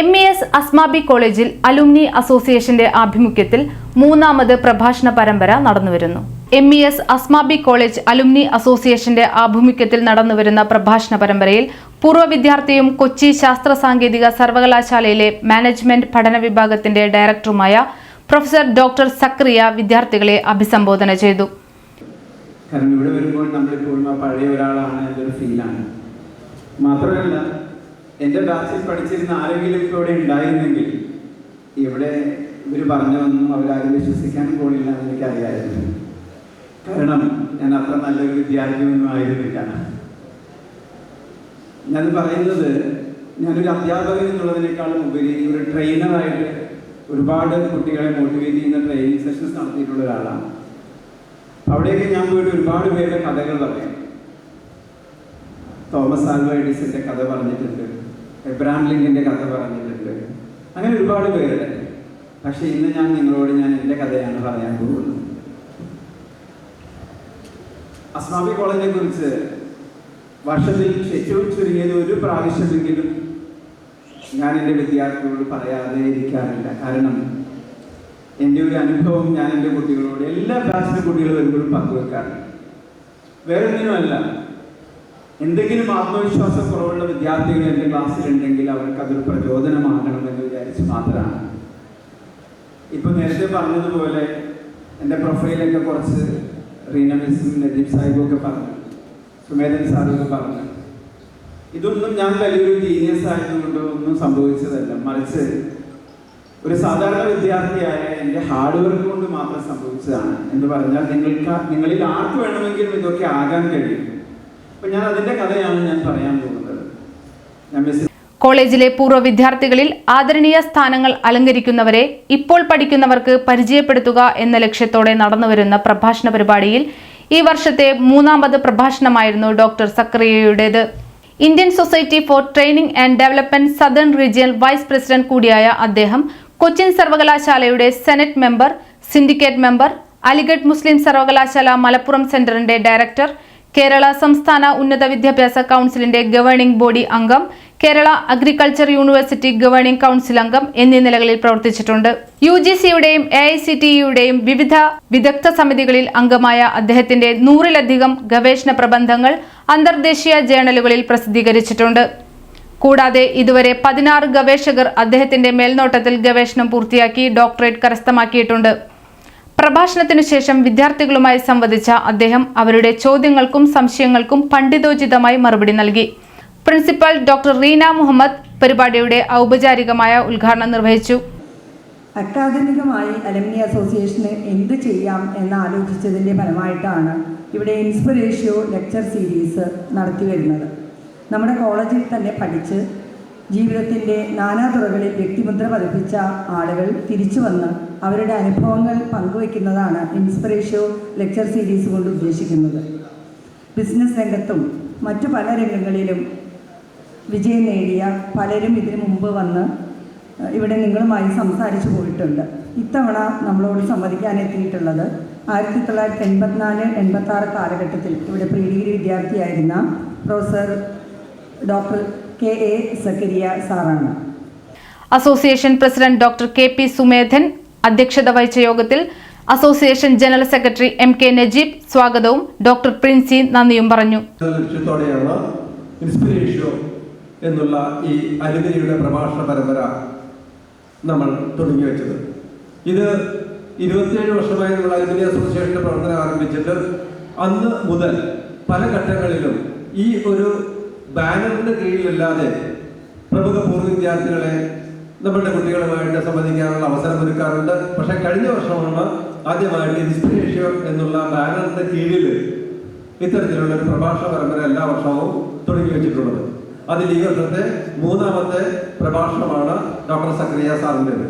M E S Asmabi കോളേജിൽ alumni അസോസിയേഷന്റെ ആഭിമുഖ്യത്തിൽ മൂന്നാമത് പ്രഭാഷണ പരമ്പര നടന്നുവരുന്നു. M E S Asmabi college alumni അസോസിയേഷന്റെ ആഭിമുഖ്യത്തിൽ നടന്നുവരുന്ന പ്രഭാഷണ പരമ്പരയിൽ പൂർവ വിദ്യാർത്ഥിയും കൊച്ചി ശാസ്ത്ര സാങ്കേതിക സർവകലാശാലയിലെ മാനേജ്മെന്റ് പഠന വിഭാഗത്തിന്റെ ഡയറക്ടറുമായ പ്രൊഫസർ ഡോക്ടർ സക്രിയ വിദ്യാർത്ഥികളെ അഭിസംബോധന ചെയ്തു. കാരണം ഇവിടെ വരുമ്പോൾ നമ്മളിപ്പോഴും പഴയ ഒരാളാണ് എന്നൊരു ഫീലാണ് മാത്രമല്ല എന്റെ ബാച്ചിൽ പഠിച്ചിരുന്ന ആരെങ്കിലും ഇപ്പോൾ ഇവിടെ ഉണ്ടായിരുന്നെങ്കിൽ ഇവിടെ ഇവർ പറഞ്ഞതൊന്നും അവരാരും വിശ്വസിക്കാനും പോണില്ല എന്ന് എനിക്കറിയായിരുന്നു. കാരണം ഞാൻ അത്ര നല്ലൊരു വിദ്യാർത്ഥിയൊന്നും ആയിരുന്നില്ല. ഞാൻ പറയുന്നത് ഞാനൊരു അധ്യാപകൻ എന്നുള്ളതിനേക്കാളും ഉപരി ഒരു ട്രെയിനറായിട്ട് ഒരുപാട് കുട്ടികളെ മോട്ടിവേറ്റ് ചെയ്യുന്ന ട്രെയിനിങ് സെഷൻസ് നടത്തിയിട്ടുള്ള ഒരാളാണ്. അവിടേക്ക് ഞാൻ പോയിട്ട് ഒരുപാട് പേരുടെ കഥകൾ പറയാം. തോമസ് ആൽവ എഡിസിന്റെ കഥ പറഞ്ഞിട്ടുണ്ട്. എബ്രാം ലിങ്കിന്റെ കഥ പറഞ്ഞിട്ടുണ്ട്. അങ്ങനെ ഒരുപാട് പേര് പക്ഷെ ഇന്ന് ഞാൻ നിങ്ങളോട് ഞാൻ എന്റെ കഥയാണ് പറയാൻ പോകുന്നത്. അസ്മാബി കോളേജിനെ കുറിച്ച് വർഷത്തിൽ ഏറ്റവും ചുരുങ്ങിയത് ഒരു പ്രാവശ്യമെങ്കിലും ഞാൻ എന്റെ വിദ്യാർത്ഥികളോട് പറയാതെ ഇരിക്കാറില്ല. കാരണം എന്റെ ഒരു അനുഭവം ഞാൻ എന്റെ കുട്ടികളോട് എല്ലാ ക്ലാസ്സിലെ കുട്ടികൾ വരുമ്പോഴും പങ്കുവെക്കാറുണ്ട്. വേറെ ഒന്നിനുമല്ല എന്തെങ്കിലും ആത്മവിശ്വാസം കുറവുള്ള വിദ്യാർത്ഥികൾ എന്റെ ക്ലാസ്സിലുണ്ടെങ്കിൽ അവർക്ക് അതൊരു പ്രചോദനമാകണമെന്ന് വിചാരിച്ച് മാത്രമാണ്. ഇപ്പൊ നേരത്തെ പറഞ്ഞതുപോലെ എന്റെ പ്രൊഫൈലൊക്കെ കുറച്ച് റീന നജീബ് സാഹിബും ഒക്കെ പറഞ്ഞു സുമേധൻ സാറൊക്കെ പറഞ്ഞു. ഇതൊന്നും ഞാൻ വലിയൊരു ജീനിയസ് ആയതുകൊണ്ട് ഒന്നും സംഭവിച്ചതല്ല. മറിച്ച് ഒരു സാധാരണ വിദ്യാർത്ഥിയായ എന്റെ ഹാർഡ് വർക്ക് കൊണ്ട് മാത്രം സംഭവിച്ചതാണ് എന്ന് പറഞ്ഞാൽ നിങ്ങൾക്ക് നിങ്ങളിൽ ആർക്ക് വേണമെങ്കിലും ഇതൊക്കെ ആകാൻ കഴിയും. ഞാൻ അതിന്റെ കഥയാണ് ഞാൻ പറയാൻ കോളേജിലെ പൂർവ വിദ്യാർത്ഥികളിൽ ആദരണീയ സ്ഥാനങ്ങൾ അലങ്കരിക്കുന്നവരെ ഇപ്പോൾ പഠിക്കുന്നവർക്ക് പരിചയപ്പെടുത്തുക എന്ന ലക്ഷ്യത്തോടെ നടന്നുവരുന്ന പ്രഭാഷണ പരിപാടിയിൽ ഈ വർഷത്തെ മൂന്നാമത് പ്രഭാഷണമായിരുന്നു doctor സക്രിയയുടേത്. Indian society for training and development southern region vice president കൂടിയായ അദ്ദേഹം കൊച്ചിൻ സർവകലാശാലയുടെ senate member syndicate member Aligarh Muslim സർവകലാശാല മലപ്പുറം സെന്ററിന്റെ ഡയറക്ടർ കേരള സംസ്ഥാന ഉന്നത വിദ്യാഭ്യാസ കൗൺസിലിന്റെ ഗവേണിംഗ് ബോഡി അംഗം Kerala agriculture university governing council അംഗം എന്നീ നിലകളിൽ പ്രവർത്തിച്ചിട്ടുണ്ട്. യു ജി സിയുടെയും എ ഐ സി ടി യുടെയും വിവിധ വിദഗ്ധ സമിതികളിൽ അംഗമായ അദ്ദേഹത്തിന്റെ നൂറിലധികം ഗവേഷണ പ്രബന്ധങ്ങൾ അന്തർദേശീയ ജേണലുകളിൽ പ്രസിദ്ധീകരിച്ചിട്ടുണ്ട്. കൂടാതെ ഇതുവരെ പതിനാറ് ഗവേഷകർ അദ്ദേഹത്തിന്റെ മേൽനോട്ടത്തിൽ ഗവേഷണം പൂർത്തിയാക്കി ഡോക്ടറേറ്റ് കരസ്ഥമാക്കിയിട്ടുണ്ട്. പ്രഭാഷണത്തിനു ശേഷം വിദ്യാർത്ഥികളുമായി സംവദിച്ച അദ്ദേഹം അവരുടെ ചോദ്യങ്ങൾക്കും സംശയങ്ങൾക്കും പണ്ഡിതോചിതമായി മറുപടി നൽകി. പ്രിൻസിപ്പൽ ഡോക്ടർ റീന മുഹമ്മദ് പരിപാടിയുടെ ഔപചാരികമായ ഉദ്ഘാടനം നിർവഹിച്ചു. അക്കാദമികമായി അലമിനി അസോസിയേഷന് എന്ത് ചെയ്യാം എന്ന് ആലോചിച്ചതിന്റെ ഫലമായിട്ടാണ് ഇവിടെ ഇൻസ്പിറേഷ്യോ ലെക്ചർ സീരീസ് നടത്തി വരുന്നത്. നമ്മുടെ കോളേജിൽ തന്നെ പഠിച്ച് ജീവിതത്തിന്റെ നാനാതുറകളിൽ വ്യക്തിമുദ്ര പതിപ്പിച്ച ആളുകൾ തിരിച്ചു വന്ന് അവരുടെ അനുഭവങ്ങൾ പങ്കുവയ്ക്കുന്നതാണ് ഇൻസ്പിറേഷ്യോ ലെക്ചർ സീരീസ് കൊണ്ട് ഉദ്ദേശിക്കുന്നത്. ബിസിനസ് രംഗത്തും മറ്റു പല രംഗങ്ങളിലും വിജയം നേടിയ പലരും ഇതിനു മുമ്പ് വന്ന് ഇവിടെ നിങ്ങളുമായി സംസാരിച്ചു പോയിട്ടുണ്ട്. ഇത്തവണ നമ്മളോട് സംവദിക്കാൻ എത്തിയിട്ടുള്ളത് ആയിരത്തി തൊള്ളായിരത്തി എൺപത്തിനാല് എൺപത്തി ആറ് കാലഘട്ടത്തിൽ ഇവിടെ pre degree വിദ്യാർത്ഥിയായിരുന്ന professor doctor K A Zakariya സാറാണ്. Association president doctor K P Sumedhan അധ്യക്ഷത വഹിച്ച യോഗത്തിൽ association general secretary M K Najeeb സ്വാഗതവും ഡോക്ടർ പ്രിൻസി നന്ദിയും പറഞ്ഞു. എന്നുള്ള ഈ അരുതിരിയുടെ പ്രഭാഷണ പരമ്പര നമ്മൾ തുടങ്ങി വെച്ചത്. ഇത് ഇരുപത്തിയേഴ് വർഷമായി നമ്മൾ അരുതിരി അസോസിയേഷന്റെ പ്രവർത്തനം ആരംഭിച്ചിട്ട് അന്ന് മുതൽ പല ഘട്ടങ്ങളിലും ഈ ഒരു ബാനറിന്റെ കീഴിലല്ലാതെ പ്രമുഖ പൂർവ വിദ്യാർത്ഥികളെ നമ്മളുടെ കുട്ടികളുമായിട്ട് സംബന്ധിക്കാനുള്ള അവസരം ഒരുക്കാറുണ്ട്. പക്ഷെ കഴിഞ്ഞ വർഷമാണ് ആദ്യമായിട്ട് ഇൻസ്പിരേഷ്യോ എന്നുള്ള ബാനറിന്റെ കീഴിൽ ഇത്തരത്തിലുള്ള ഒരു പ്രഭാഷണ പരമ്പര എല്ലാ വർഷവും തുടങ്ങി വെച്ചിട്ടുള്ളത്. അതിൽ ഈ വർഷത്തെ മൂന്നാമത്തെ പ്രഭാഷണമാണ് ഡോക്ടർ സക്രിയ സാറിന്റെത്.